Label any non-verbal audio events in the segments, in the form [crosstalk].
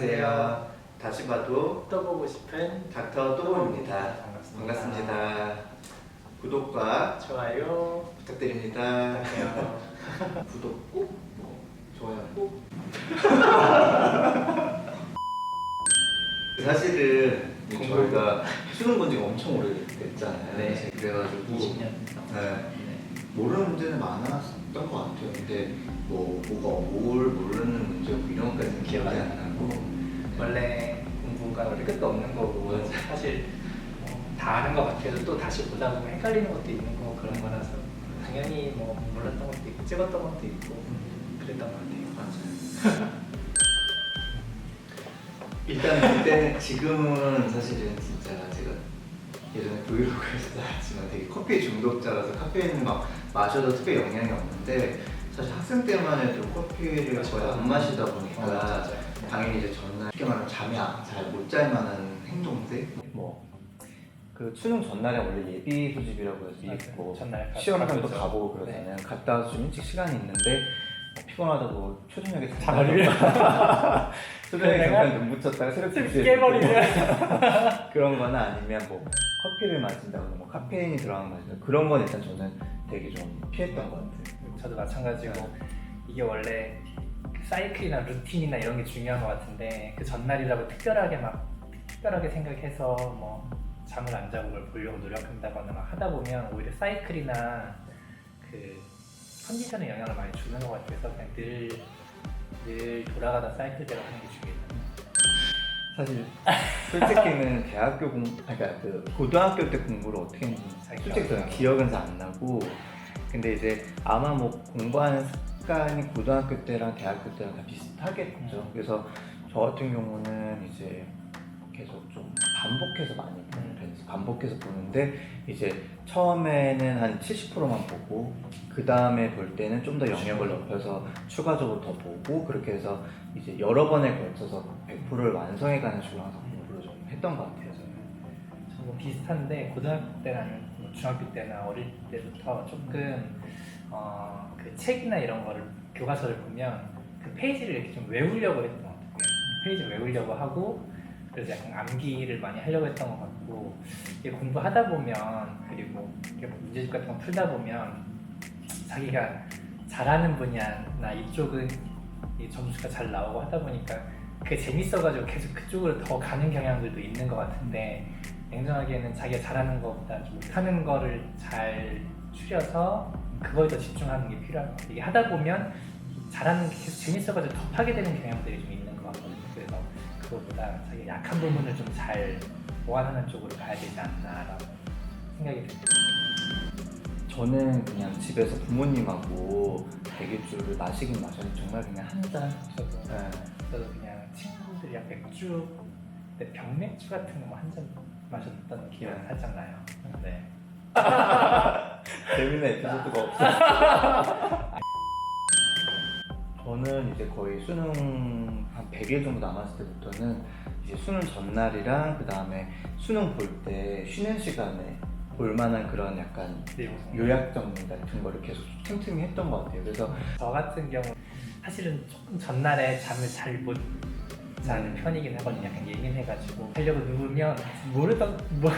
안녕하세요. 다시 봐도 또 보고 싶은 닥터 또보입니다. 반갑습니다. 반갑습니다. 구독과 좋아요 부탁드립니다. 부탁해요. [laughs] 구독 꼭, 뭐, 좋아요 꼭. [laughs] 사실은 공부. 저희가 수능 본 지가 엄청 오래됐잖아요. 네. 그래가지고 20년 네. 모르는 문제는 많았던 것 같아요. 근데 뭐 뭐가 뭘 모르는 문제고 이런 것까지는 기억이 안 나고 원래 공부가 원래 끝도 없는 거고 사실 뭐 다 아는 것 같아도 또 다시 보다 보면 헷갈리는 것도 있는 거고 그런 거라서 당연히 뭐 몰랐던 것도 있고 찍었던 것도 있고 그랬던 것 같아요 맞아요. 일단 그때는 지금은 사실은 진짜 제가 예전에 브이로그에서 나왔지만 되게 커피 중독자라서 카페인을 막 마셔도 특별히 영향이 없는데 사실 학생 때만 해도 커피를 거의 안 마시다 보니까 어. 당연히 이제 전날 쉽게 말하면 잠이 잘 못 잘 만한 행동들 뭐그 수능 전날에 원래 예비 소집이라고 해서 맞아요. 있고 전날 가- 시험장도. 가보고 그러잖아요. 갔다 와서 좀 일찍 시간이 있는데 뭐 피곤하다고 초저녁에 잠을 [laughs] 초저녁에 잠깐 눈 붙였다가 새벽 좀 2시에 깨버리면 [laughs] 그런 거나 아니면 뭐 커피를 마신다거나 뭐 카페인이 들어간 거 마신다 그런 건 일단 저는 되게 좀 피했던 것 같아요. 저도 마찬가지고 이게 원래 사이클이나 루틴이나 이런 게 중요한 것 같은데 그 전날이라고 특별하게 막 특별하게 생각해서 뭐 잠을 안 자고 뭘 보려고 노력한다거나 막 하다 보면 오히려 사이클이나 그 컨디션에 영향을 많이 주는 것 같아서 그냥 늘, 늘 돌아가다 사이클대로 하는 게 중요해요. 사실 솔직히는 [laughs] 대학교 공, 그러니까 그 고등학교 때 공부를 어떻게 했는지 잘 솔직히 저는. 기억은 잘 안 나고 근데 이제 아마 뭐 공부하는 습관이 고등학교 때랑 대학교 때랑 다 비슷하겠죠. 음. 그래서 저 같은 경우는 이제 계속 좀 반복해서 많이 보는 음. 편이죠. 반복해서 보는데 이제 처음에는 한 70%만 보고 그 다음에 볼 때는 좀 더 영역을 넓혀서 추가적으로 더 보고 그렇게 해서 이제 여러 번에 걸쳐서 100%를 완성해가는 식으로 항상 공부를 좀 했던 것 같아요. 저는. 저도 비슷한데 고등학교 때나 뭐 중학교 때나 어릴 때부터 조금 어, 그 책이나 이런 거를 교과서를 보면 그 페이지를 이렇게 좀 외우려고 했던 것 같아요. 페이지 외우려고 하고 그래서 약간 암기를 많이 하려고 했던 것 같고 이게 공부하다 보면 그리고 이렇게 문제집 같은 거 풀다 보면 자기가 잘하는 분야나 이쪽은 이 점수가 잘 나오고 하다 보니까 그게 재밌어가지고 계속 그쪽으로 더 가는 경향들도 있는 것 같은데 냉정하게는 자기가 잘하는 것보다 좀 못하는 거를 잘 추려서 그거에 더 집중하는 게 필요한 것 같아요. 이게 하다 보면 잘하는 게 계속 재밌어가지고 더 파괴되는 경향들이 좀 있는 것 같거든요. 그래서 그거보다 자기 약한 부분을 좀 잘 보완하는 쪽으로 가야 되지 않나라고 생각이 듭니다. 저는 그냥 집에서 부모님하고 대기주를 마시긴 마셨는데 정말 그냥 한 잔. 저도 네. 저도 그냥 친구들이랑 맥주, 근데 병맥주 같은 거 한 잔 마셨던 기억이 네. 살짝 나요. 네. [laughs] 재밌는 에피소드가 없어. 저는 이제 거의 수능 한 100일 정도 남았을 때부터는 이제 수능 전날이랑 그 다음에 수능 볼 때 쉬는 시간에 볼 만한 그런 약간 네, 요약 정리 같은 거를 계속 틈틈이 했던 것 같아요. 그래서 저 같은 경우 사실은 조금 전날에 잠을 잘 못 자는 편이긴 하거든요. 약간 예민해가지고 하려고 누우면 모르던 뭐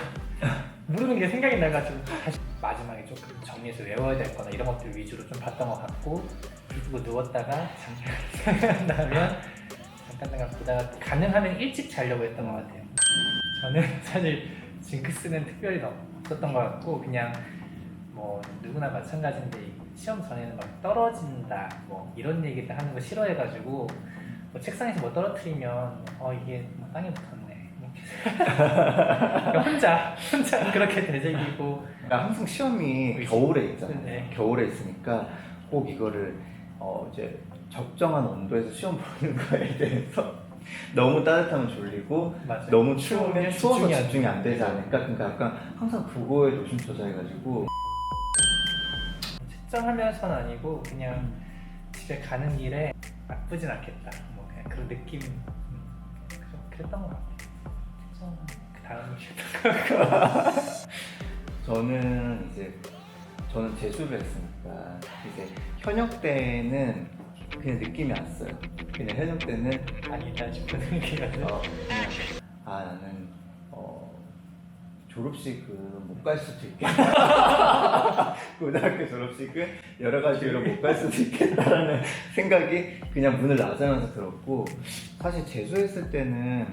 모르는 게 생각이 나가지고 다시 마지막에 조금 정리해서 외워야 될 거나 이런 것들 위주로 좀 봤던 것 같고 그리고 누웠다가 잠깐 [laughs] 생각나면 잠깐 잠깐 보다가 가능하면 일찍 자려고 했던 것 같아요. 저는 [laughs] 사실 징크스는 특별히 없었던 것 같고 그냥 뭐 누구나 마찬가지인데 시험 전에는 막 떨어진다 뭐 이런 얘기를 하는 거 싫어해가지고 뭐 책상에서 뭐 떨어뜨리면 어 이게 뭐 땅에 붙었 네 이렇게 혼자 혼자 그렇게 되새기고 그러니까 항상 시험이 겨울에 있잖아요. 네. 겨울에 있으니까 꼭 이거를 어 이제 적정한 온도에서 시험 보는 거에 [laughs] 대해서 너무 따뜻하면 졸리고 맞아요. 너무 추우면 추워서 집중이 안 집중이 안 되지 않을까? 그러니까 약간 항상 그거에 노심초사해가지고 측정하면서는 아니고 그냥 집에 가는 길에 나쁘진 않겠다 뭐 그냥 그런 느낌 음, 그랬던 것 같아요. 다음 [laughs] 저는 이제 저는 재수를 했으니까 이제 현역 때는 그냥 느낌이 왔어요. 그냥 해적 때는 아니다 싶은 느낌이었어요. 어, 그냥 아 나는 어, 졸업식은 못 갈 수도 있겠다. [laughs] 고등학교 졸업식은 여러 가지 이유로 못 갈 수도 있겠다라는 생각이 그냥 문을 나자면서 들었고 사실 재수했을 때는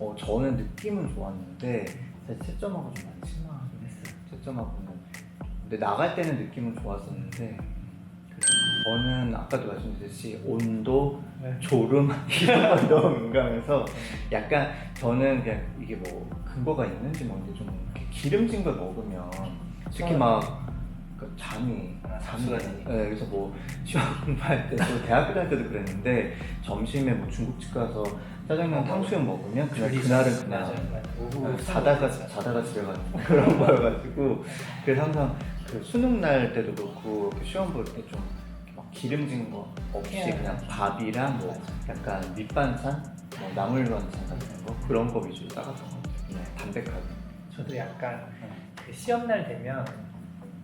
어, 저는 느낌은 좋았는데 사실 채점하고 좀 많이 실망하긴 했어요. 채점하고는 근데 나갈 때는 느낌은 좋았었는데 저는 아까도 말씀드렸듯이 온도 네. 졸음 [laughs] 이런 걸 너무 민감해서 약간 저는 그냥 이게 뭐 근거가 있는지 뭔지 좀 이렇게 기름진 걸 먹으면 특히 막 그 잠이 아, 잠수가 네, 되니까. 그래서 뭐 시험 공부할 때도 대학교 다닐 때도 그랬는데 점심에 뭐 중국집 가서 짜장면 탕수육 먹으면 그냥 그날은. 맞아요. 오후 어, 자다가 자다가 집에 가는 [laughs] 그런 거여가지고 그래서 항상 그 수능 날 때도 그렇고 그 시험 볼 때좀막 기름진 거 없이 그냥 그냥 밥이랑 뭐 약간 밑반찬, 뭐 나물 반찬 같은 거 그런 거 위주로 따갔던 것 같아요. 그냥 담백하게. 저도 약간 그 시험 날 되면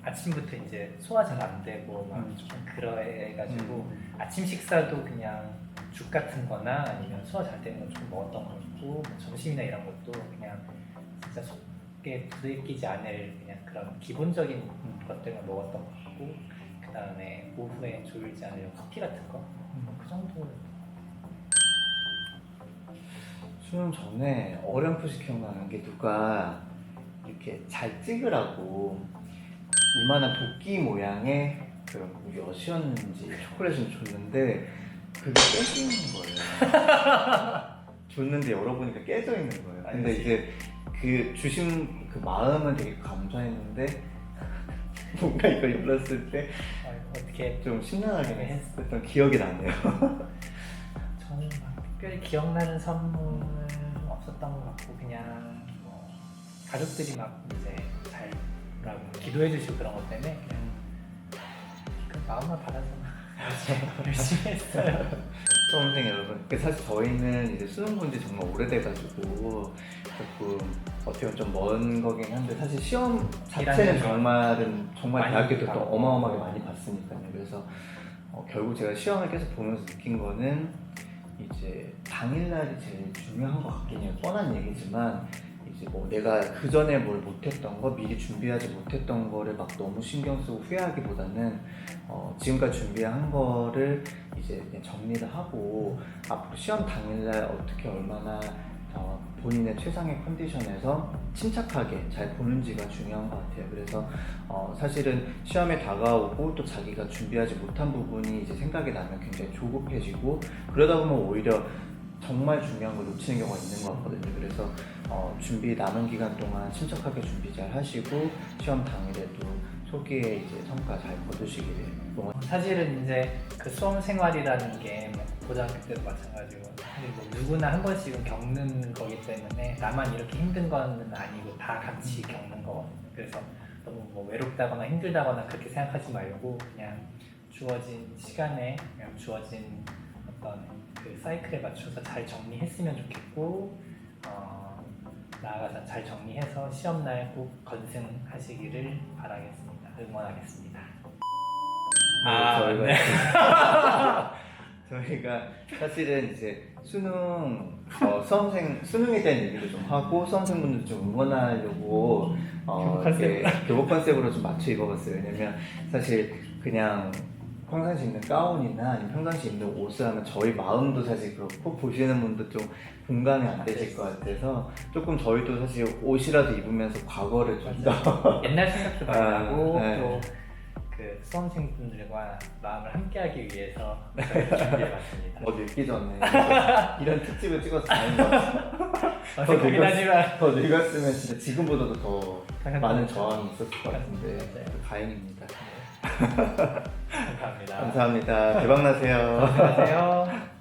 아침부터 이제 소화 잘 안 되고 막 음. 좀 그래가지고 아침 식사도 그냥 죽 같은 거나 아니면 소화 잘 되는 거좀 먹었던 것 같고 뭐 점심이나 이런 것도 그냥 진짜 속에 부대끼지 않을 그냥 그런 기본적인 음. 것들만 먹었던 것 같고 그 다음에 오후에 졸지 않으려고 커피 같은 거 음. 그 정도 수능 전에 어렴풋이 기억나는 게 누가 이렇게 잘 찍으라고 이만한 도끼 모양의 그런 몇이었는지 초콜릿을 줬는데 그게 깨져 있는 거예요. [laughs] 줬는데 열어보니까 깨져 있는 거예요. 근데 알지. 이제 그 주신 그 마음은 되게 감사했는데 [laughs] 뭔가 이걸 열었을 때 아, 어떻게 좀 심란하게 했었던 기억이 나네요. [laughs] 저는 막 특별히 기억나는 선물은 없었던 것 같고 그냥 뭐 가족들이 막 이제 잘뭐 라고 기도해 주시고 그런 것 때문에 그냥 그 마음만 받아서 [laughs] 열심히, 했어요. 수험생 여러분, 그 사실 저희는 이제 수능 본지 정말 오래돼가지고 조금 어떻게 보면 좀 먼 거긴 한데 사실 시험 자체는 정말은 정말 많이 대학교 때 또 봤고. 어마어마하게 많이 봤으니까요. 그래서 어, 결국 제가 시험을 계속 보면서 느낀 거는 이제 당일날이 제일 중요한 것 같긴 해요. 뻔한 얘기지만 이제 뭐 내가 그 전에 뭘 못했던 거 미리 준비하지 못했던 거를 막 너무 신경 쓰고 후회하기보다는 어, 지금까지 준비한 거를 이제 정리를 하고 앞으로 시험 당일날 어떻게 얼마나 어, 본인의 최상의 컨디션에서 침착하게 잘 보는지가 중요한 것 같아요. 그래서 어, 사실은 시험에 다가오고 또 자기가 준비하지 못한 부분이 이제 생각이 나면 굉장히 조급해지고 그러다 보면 오히려 정말 중요한 걸 놓치는 경우가 있는 것 같거든요. 그래서 어, 준비 남은 기간 동안 침착하게 준비 잘 하시고 시험 당일에도 초기에 이제 성과 잘 거두시기를 응원. 사실은 이제 그 수험 생활이라는 게뭐 고등학교 때도 마찬가지고 사실 뭐 누구나 한 번씩은 겪는 거기 때문에 나만 이렇게 힘든 거는 아니고 다 같이 겪는 거거든요. 그래서 너무 뭐 외롭다거나 힘들다거나 그렇게 생각하지 말고 그냥 주어진 시간에 그냥 주어진 어떤 그 사이클에 맞춰서 잘 정리했으면 좋겠고 어, 나아가서 잘 정리해서 시험날 꼭 건승하시기를 바라겠습니다. 응원하겠습니다. 아, 저희가 네. [laughs] 저희가 사실은 이제 수능 어, 수험생 수능에 대한 얘기도 좀 하고 수험생분들 좀 응원하려고 어, 교복 이렇게 교복 컨셉으로 좀 맞춰 입어봤어요. 왜냐면 사실 그냥 평상시 입는 가운이나 평상시 입는 옷을 하면 저희 마음도 사실 그렇고 보시는 분도 좀 공감이 안 되실 것 같아서 조금 저희도 사실 옷이라도 입으면서 과거를 좀더 옛날 생각도 많이 [laughs] 아, 나고 네. 또그 수험생 분들과 마음을 함께하기 위해서 저희가 [laughs] 준비해봤습니다. 더 늙기 전에 [laughs] 이런 특집을 찍어서 다행인 것 같아요. 어색하긴 늙었- 하지만 더 늙었으면 진짜 지금보다도 더 많은 저항이 있었을 것 같은데 맞아요. 다행입니다. 감사합니다. 감사합니다. 대박 나세요. 안녕하세요. [laughs]